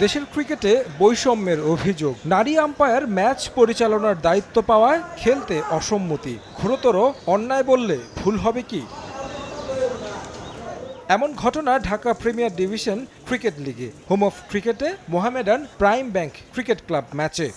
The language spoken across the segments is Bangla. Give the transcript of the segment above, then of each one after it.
দেশের ক্রিকেটে বৈষম্যের অভিযোগ। নারী আম্পায়ার ম্যাচ পরিচালনার দায়িত্ব পাওয়ায় খেলতে অসম্মতি। ঘোরতর অন্যায় বললে ভুল হবে কি? এমন ঘটনা ঢাকা প্রিমিয়ার ডিভিশন ক্রিকেট লিগে। হোম অফ ক্রিকেটে Mohammedan prime bank cricket club ম্যাচে।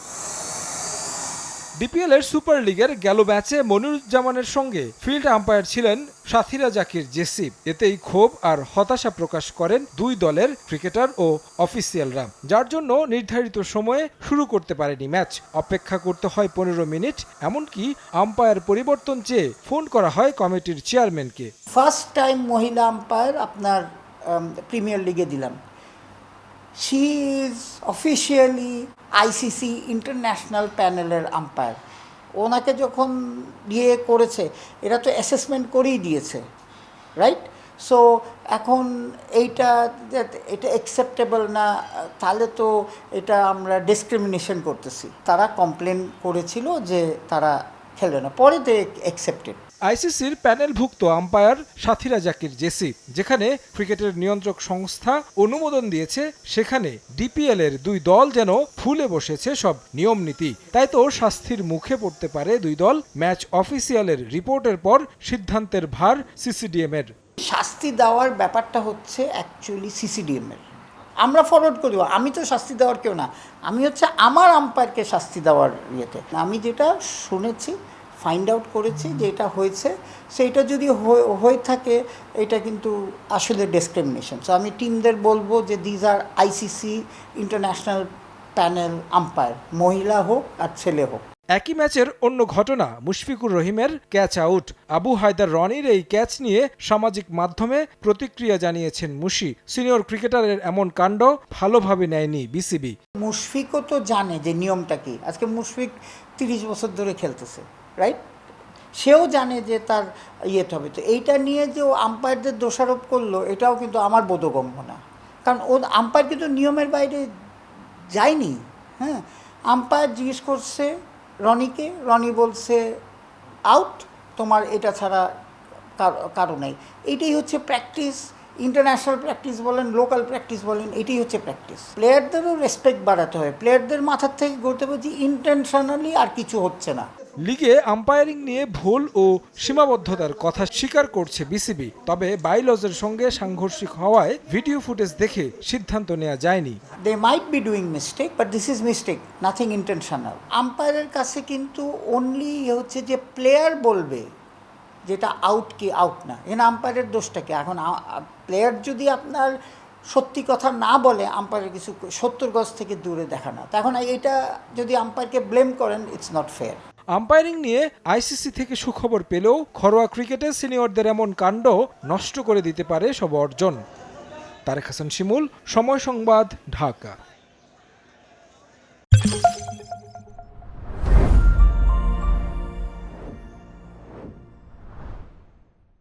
ডিপিএল এর সুপার লিগের গেল ম্যাচে মনিরুজ্জামানের সঙ্গে ফিল্ড আম্পায়ার ছিলেন সাথীরা জাকির জেসি। এতেই ক্ষোভ আর হতাশা প্রকাশ করেন দুই দলের ক্রিকেটার ও অফিসিয়ালরা। যার জন্য নির্ধারিত সময়ে শুরু করতে পারেনি ম্যাচ। অপেক্ষা করতে হয় পনেরো মিনিট, এমনকি আম্পায়ার পরিবর্তন চেয়ে ফোন করা হয় কমিটির চেয়ারম্যানকে। ফার্স্ট টাইম মহিলা আম্পায়ার আপনার প্রিমিয়ার লিগে দিলাম। She is officially ICC international প্যানেলের আম্পায়ার ওনাকে যখন ইয়ে করেছে, এরা তো অ্যাসেসমেন্ট করেই দিয়েছে রাইট সো এখন এইটা এটা অ্যাকসেপ্টেবল না, তাহলে তো এটা আমরা ডিসক্রিমিনেশন করতেছি। তারা কমপ্লেন করেছিল যে তারা খেলবে না। পরে দে অ্যাকসেপ্টেড আইসিসির প্যানেলভুক্ত আম্পায়ার সাথীরা জাকির জেসি, যেখানে ক্রিকেটের নিয়ন্ত্রক সংস্থা অনুমোদন দিয়েছে, সেখানে ডিপিএল এর দুই দল যেন ফুলে বসেছে সব নিয়ম নীতি তাই তো শাস্তির মুখে পড়তে পারে দুই দল। ম্যাচ অফিসিয়ালের রিপোর্টের পর সিদ্ধান্তের ভার সিসিডিএম এর শাস্তি দেওয়ার ব্যাপারটা হচ্ছে অ্যাকচুয়ালি সিসিডিএমের। আমরা ফরওয়ার্ড করি, আমি তো শাস্তি দেওয়ার কেউ না। আমি হচ্ছে আমার আম্পায়ারকে শাস্তি দেওয়ার ইয়েতে। আমি যেটা শুনেছি ফাইন্ড আউট করেছি যে এটা হয়েছে। সেইটা যদি হয়ে- থাকে এটা কিন্তু আসলে ডিসক্রিমিনেশন সো আমি টিমদের বলব যে these are ICC international panel umpire মহিলা হোক আর ছেলে হোক। একই ম্যাচের অন্য ঘটনা মুশফিকুর রহিমের ক্যাচ আউট আবু হায়দার রনির এই ক্যাচ নিয়ে সামাজিক মাধ্যমে প্রতিক্রিয়া জানিয়েছেন মুশি। সিনিয়র ক্রিকেটারের এমন কাণ্ড ভালোভাবে নেয়নি বিসিবি মুশফিকও তো জানে যে নিয়মটা কি। আজকে মুশফিক তিরিশ বছর ধরে খেলতেছে। রাইট সেও জানে যে তার ইয়েতে হবে। তো এইটা নিয়ে যে ও আম্পায়ারদের দোষারোপ করল, এটাও কিন্তু আমার বোধগম্য না। কারণ ও আম্পায়ার কিন্তু নিয়মের বাইরে যায়নি হ্যাঁ? আম্পায়ার জিজ্ঞেস করছে রনিকে, রনি বলছে আউট তোমার এটা ছাড়া কার- নেই। এইটাই হচ্ছে প্র্যাকটিস ইন্টারন্যাশনাল প্র্যাকটিস বলেন লোকাল প্র্যাকটিস বলেন, এটাই হচ্ছে প্র্যাকটিস প্লেয়ারদেরও রেসপেক্ট বাড়াতে হবে প্লেয়ারদের মাথার থেকে গড়তে হবে যে ইন্টেনশনালি আর কিছু হচ্ছে না। লিগে আম্পায়ারিং নিয়ে ভুল ও সীমাবদ্ধতার কথা স্বীকার করছে বিসিবি। তবে বাইলজের সঙ্গে সাংঘর্ষিক হওয়ায় ভিডিও ফুটেজ দেখে সিদ্ধান্ত নেওয়া যায়নি। They might be doing mistake but this is mistake nothing intentional আম্পায়ারের কাছে কিন্তু অনলি হচ্ছে যে প্লেয়ার বলবে যেটা আউট কি আউট না। এখানে আম্পায়ারের দোষটা কি? এখন প্লেয়ার যদি আপনার সত্যি কথা না বলে আম্পায়ারের কিছু সত্তর গজ থেকে দূরে দেখা না তো এখন এটা যদি আম্পায়ারকে ব্লেম করেন ইটস নট ফেয়ার আম্পায়ারিং নিয়ে আইসিসি থেকে সুখবর পেলেও ঘরোয়া ক্রিকেটে সিনিয়রদের এমন কাণ্ড নষ্ট করে দিতে পারে সব অর্জন। তারেক হাসান শিমুল, সময় সংবাদ, ঢাকা।